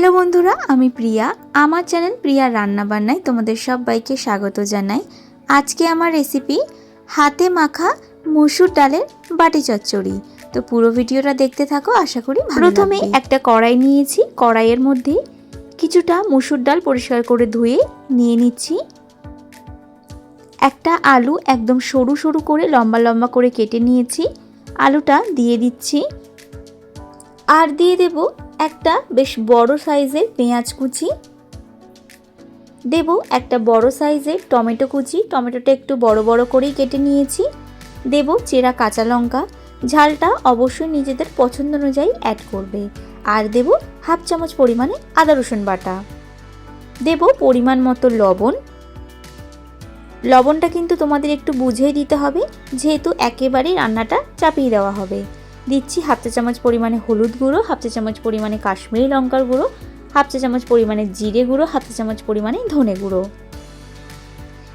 Hello বন্ধুরা আমি প্রিয়া। আমার চ্যানেল প্রিয়া রান্নাবান্নায় তোমাদের সবাইকে স্বাগত জানাই। আজকে আমার রেসিপি হাতে মাখা মসুর ডালের বাটি চচ্চড়ি। তো পুরো ভিডিওটা দেখতে থাকো আশা করি প্রথমে একটা কড়াই নিয়েছি। কড়াইয়ের মধ্যে কিছুটা মসুর ডাল পরিষ্কার করে ধুয়ে নিয়ে নিচ্ছি। একটা আলু একদম সরু সরু করে লম্বা লম্বা করে কেটে নিয়েছি। আলুটা দিয়ে দিচ্ছি। আর দিয়ে দেব একটা বেশ বড় সাইজের পেঁয়াজ কুচি। দেব একটা বড় সাইজের টমেটো কুচি। টমেটোটা একটু বড় বড় করেই কেটে নিয়েছি। দেব চেরা কাঁচা লঙ্কা। ঝালটা অবশ্যই নিজেদের পছন্দ অনুযায়ী অ্যাড করবে। আর দেব হাফ চামচ পরিমাণে আদা রসুন বাটা। দেব পরিমাণ মতো লবণ। লবণটা কিন্তু তোমাদের একটু বুঝেই দিতে হবে, যেহেতু একেবারেই রান্নাটা চাপিয়ে দেওয়া হবে। দিচ্ছি হাফ চা চামচ পরিমাণে হলুদ গুঁড়ো, হাফ চা চামচ পরিমাণে কাশ্মীরি লঙ্কার গুঁড়ো, হাফ চা চামচ পরিমাণে জিরে গুঁড়ো, হাফ চা চামচ পরিমাণে ধনে গুঁড়ো।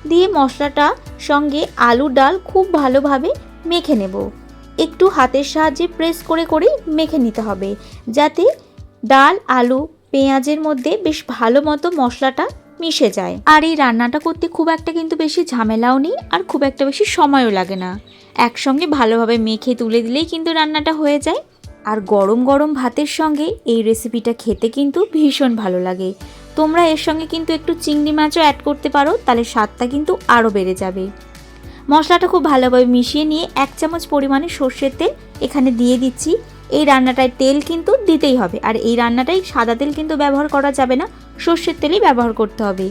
দিয়ে মশলাটা সঙ্গে আলু ডাল খুব ভালোভাবে মেখে নেব। একটু হাতের সাহায্যে প্রেস করে করেই মেখে নিতে হবে, যাতে ডাল, আলু, পেঁয়াজের মধ্যে বেশ ভালো মতো মশলাটা মিশে যায়। আর এই রান্নাটা করতে খুব একটা কিন্তু বেশি ঝামেলাও নেই আর খুব একটা বেশি সময়ও লাগে না। একসঙ্গে ভালোভাবে মেখে তুলে দিলেই কিন্তু রান্নাটা হয়ে যায়। আর গরম গরম ভাতের সঙ্গে এই রেসিপিটা খেতে কিন্তু ভীষণ ভালো লাগে। তোমরা এর সঙ্গে কিন্তু একটু চিংড়ি মাছও অ্যাড করতে পারো, তাহলে স্বাদটা কিন্তু আরও বেড়ে যাবে। মশলাটা খুব ভালোভাবে মিশিয়ে নিয়ে এক চামচ পরিমাণে সর্ষের তেল এখানে দিয়ে দিচ্ছি। এই রান্নাটায় তেল কিন্তু দিতেই হবে, আর এই রান্নাটাই সাদা তেল কিন্তু ব্যবহার করা যাবে না, সর্ষের তেলই ব্যবহার করতে হবে।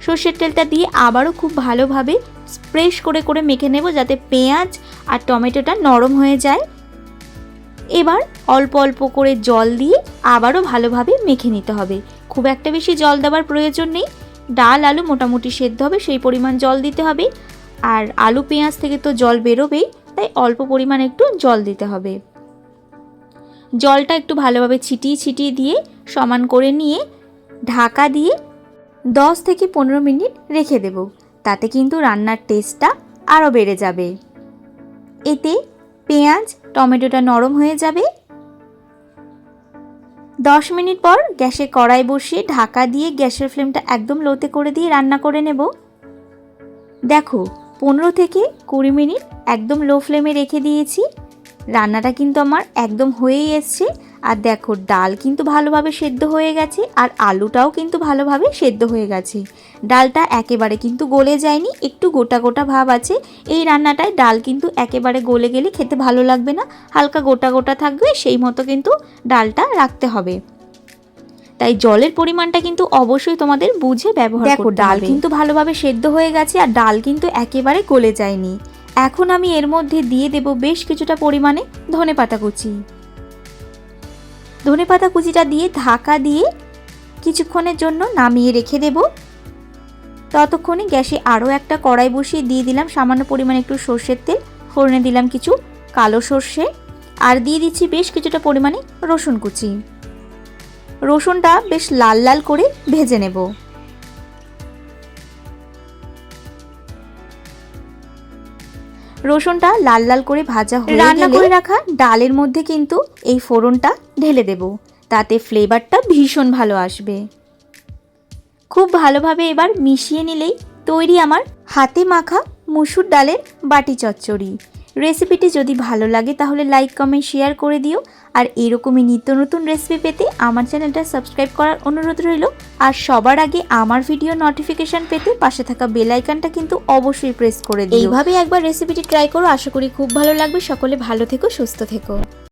সর্ষের তেলটা দিয়ে আবারও খুব ভালোভাবে স্প্রেশ করে করে মেখে নেব যাতে পেঁয়াজ আর টমেটোটা নরম হয়ে যায়। এবার অল্প অল্প করে জল দিয়ে আবারও ভালোভাবে মেখে নিতে হবে। খুব একটা বেশি জল দেওয়ার প্রয়োজন নেই। ডাল, আলু মোটামুটি সেদ্ধ হবে, সেই পরিমাণ জল দিতে হবে। আর আলু, পেঁয়াজ থেকে তো জল বেরোবেই, তাই অল্প পরিমাণ একটু জল দিতে হবে। জলটা একটু ভালোভাবে ছিটিয়ে ছিটিয়ে দিয়ে সমান করে নিয়ে ঢাকা দিয়ে দশ থেকে পনেরো মিনিট রেখে দেব। তাতে কিন্তু রান্নার টেস্টটা আরও বেড়ে যাবে। এতে পেঁয়াজ, টমেটোটা নরম হয়ে যাবে। দশ মিনিট পর গ্যাসে কড়াই বসিয়ে ঢাকা দিয়ে গ্যাসের ফ্লেমটা একদম লোতে করে দিয়ে রান্না করে নেব। দেখো, পনেরো থেকে কুড়ি মিনিট একদম লো ফ্লেমে রেখে দিয়েছি। রান্নাটা কিন্তু আমার একদম হয়েই এসছে। আর দেখো ডাল কিন্তু ভালোভাবে সেদ্ধ হয়ে গেছে আর আলুটাও কিন্তু ভালোভাবে সেদ্ধ হয়ে গেছে। ডালটা একেবারে কিন্তু গলে যায়নি একটু গোটা গোটা ভাব আছে। এই রান্নাটায় ডাল কিন্তু একেবারে গলে গেলে খেতে ভালো লাগবে না হালকা গোটা গোটা থাকবে সেই মতো কিন্তু ডালটা রাখতে হবে। তাই জলের পরিমাণটা কিন্তু অবশ্যই তোমাদের বুঝে ব্যবহার দেখো ডাল কিন্তু ভালোভাবে সেদ্ধ হয়ে গেছে আর ডাল কিন্তু একেবারে গলে যায়নি। এখন আমি এর মধ্যে দিয়ে দেব বেশ কিছুটা পরিমাণে ধনে পাতা কুচি। ধনে পাতা কুচিটা দিয়ে ঢাকা দিয়ে কিছুক্ষণের জন্য নামিয়ে রেখে দেব। ততক্ষণে গ্যাসে আরও একটা কড়াই বসিয়ে দিয়ে দিলাম। সামান্য পরিমাণে একটু সর্ষের তেল, ফোড়নে দিলাম কিছু কালো সর্ষে আর দিয়ে দিচ্ছি বেশ কিছুটা পরিমাণে রসুন কুচি। রসুনটা বেশ লাল লাল করে ভেজে নেব। রসুনটা লাল লাল করে ভাজা হয়ে রান্না করে রাখা ডালের মধ্যে কিন্তু এই ফোড়নটা ঢেলে দেব। তাতে ফ্লেভারটা ভীষণ ভালো আসবে। খুব ভালোভাবে এবার মিশিয়ে নিলেই তৈরি আমার হাতে মাখা মুসুর ডালের বাটি চচ্চড়ি। রেসিপিটি যদি ভালো লাগে তাহলে লাইক, কমেন্ট, শেয়ার করে দিও। আর এরকমই নিত্য নতুন রেসিপি পেতে আমার চ্যানেলটা সাবস্ক্রাইব করার অনুরোধ রইল। আর সবার আগে আমার ভিডিও নোটিফিকেশান পেতে পাশে থাকা বেল আইকনটা কিন্তু অবশ্যই প্রেস করে দিও। এইভাবে একবার রেসিপিটি ট্রাই করো। আশা করি খুব ভালো লাগবে। সকলে ভালো থেকো, সুস্থ থেকো।